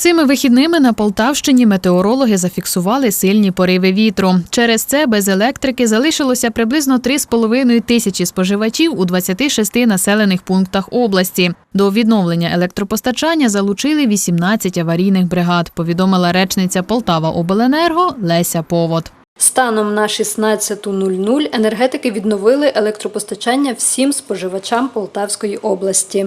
Цими вихідними на Полтавщині метеорологи зафіксували сильні пориви вітру. Через це без електрики залишилося приблизно 3,5 тисячі споживачів у 26 населених пунктах області. До відновлення електропостачання залучили 18 аварійних бригад, повідомила речниця Полтава Обленерго Леся Повод. Станом на 16.00 енергетики відновили електропостачання всім споживачам Полтавської області.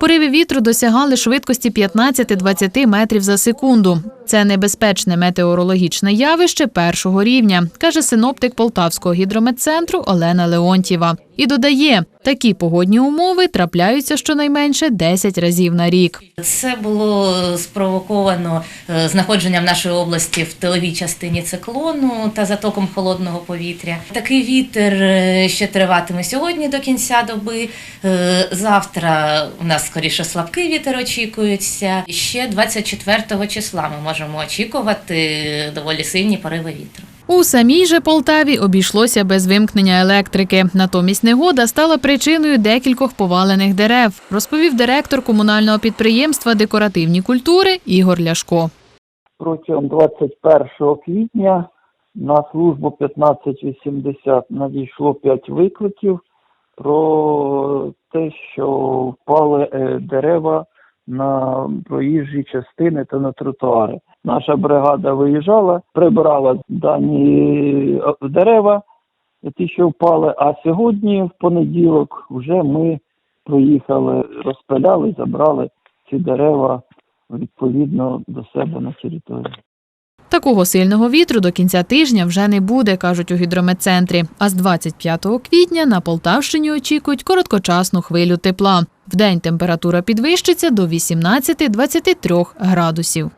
Пориви вітру досягали швидкості 15-20 метрів за секунду. Це небезпечне метеорологічне явище першого рівня, каже синоптик Полтавського гідрометцентру Олена Леонтєва. І додає, такі погодні умови трапляються щонайменше 10 разів на рік. Це було спровоковано е, знаходженням нашої області в тиловій частині циклону та затоком холодного повітря. Такий вітер е, ще триватиме сьогодні до кінця доби. Е, Завтра у нас скоріше слабкий вітер очікується. Ще 24 числа ми можемо очікувати доволі сильні пориви вітру. У самій же Полтаві обійшлося без вимкнення електрики. Натомість негода стала причиною декількох повалених дерев, розповів директор комунального підприємства декоративні культури Ігор Ляшко. протягом 21 квітня на службу 1580 надійшло 5 викликів про те, що впали е, дерева на проїжджі частини та на тротуари. Наша бригада виїжджала, прибирала дані дерева, ті, що впали. А сьогодні, в понеділок, вже ми проїхали, розпиляли, забрали ці дерева відповідно до себе на територію. Такого сильного вітру до кінця тижня вже не буде, кажуть у гідрометцентрі. А з 25 квітня на Полтавщині очікують короткочасну хвилю тепла. Вдень температура підвищиться до 18-23 градусів.